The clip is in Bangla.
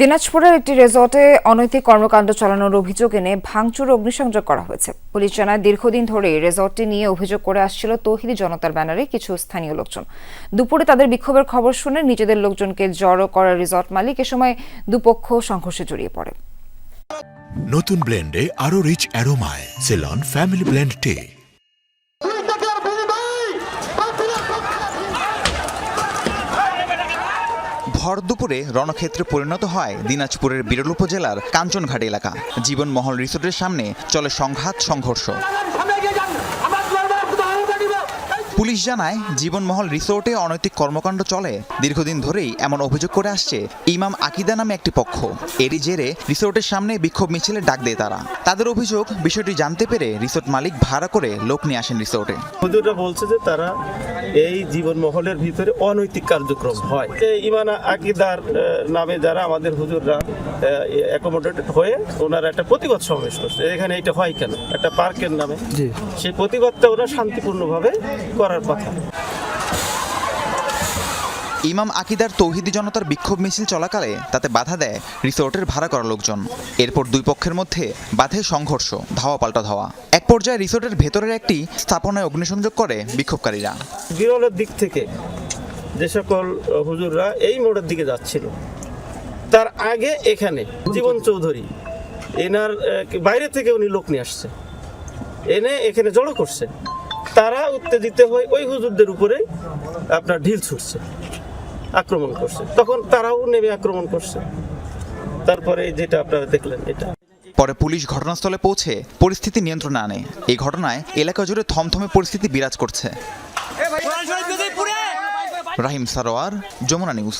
দিনাজপুরের একটি রিসর্টে অনৈতিক কর্মকাণ্ড চালানোর অভিযোগ এনে ভাঙচুর অগ্নিসংযোগ করা হয়েছে। পুলিশ জানায়, দীর্ঘদিন ধরে রেজর্টটি নিয়ে অভিযোগ করে আসছিল তৌহিদি জনতার ব্যানারে কিছু স্থানীয় লোকজন। দুপুরে তাদের বিক্ষোভের খবর শুনে নিজেদের লোকজনকে জড়ো করা রিসর্ট মালিক এ সময় দুপক্ষ সংঘর্ষে জড়িয়ে পড়ে। নতুন ব্লেন্ডে আরও রিচ অ্যারোমায়, সেলন, ফ্যামিলি ব্লেন্ড টে। ভর দুপুরে রণক্ষেত্রে পরিণত হয় দিনাজপুরের বিরল উপজেলার কাঞ্চনঘাট এলাকা। জীবনমহল রিসোর্টের সামনে চলে সংঘাত, সংঘর্ষ। পুলিশ জানায় জীবনমহল রিসোর্টে অনৈতিক কর্মকাণ্ড চলে। দীর্ঘদিন ধরেই এমন অভিযোগ করে আসছে ইমাম আকিদা নামে একটি পক্ষ। এরই জেরে রিসোর্টের সামনে বিক্ষোভ মিছিলের ডাক দেয় তারা। তাদের অভিযোগ বিষয়টি জানতে পেরে রিসোর্ট মালিক ভাড়া করে লোক নিয়ে আসেন রিসোর্টে। হুজুররা বলছে যে তারা এই জীবন মহলের ভিতরে অনৈতিক কার্যক্রম হয়। ইমান আকিদার নামে যারা আমাদের হুজুররা অ্যাকোমোডেটেড হয়ে ওনারা একটা প্রতিবাদ সমাবেশ করছে। এখানে এটা হয় কেন? একটা পার্কের নামে? সেই প্রতিবাদটা ওরা শান্তিপূর্ণভাবে করার কথা। ইমাম আকিদার তৌহিদি জনতার বিক্ষোভ মিছিল চলাকালে তাতে বাধা দেয় রিসোর্টের ভাড়া করা লোকজন। এরপর দুই পক্ষের মধ্যে বাধে সংঘর্ষ ধাওয়া পাল্টা ধাওয়া। এক পর্যায়ে রিসোর্টের ভেতরের একটি স্থাপনায় অগ্নিসংযোগ করে বিক্ষোভকারীরা। বিরলের দিক থেকে যে সকল হুজুররা এই মোড়ের দিকে যাচ্ছিল। তার আগে এখানে জীবন চৌধুরী এনার বাইরে থেকে উনি লোক নিয়ে আসছে। এনে এখানে জড়ো করছে। তারা উত্তেজিত হয়ে ওই হুজুরদের উপরে আপনার ঢিল ছুটছে আক্রমণ করছে। তখন তারাও নেমে আক্রমণ করছে। তারপরে যেটা আপনারা দেখলেন এটা। পরে পুলিশ ঘটনাস্থলে পৌঁছে পরিস্থিতি নিয়ন্ত্রণে আনে। এই ঘটনায় এলাকা জুড়ে থমথমে পরিস্থিতি বিরাজ করছে। রাহিম সারোয়ার যমুনা নিউজ।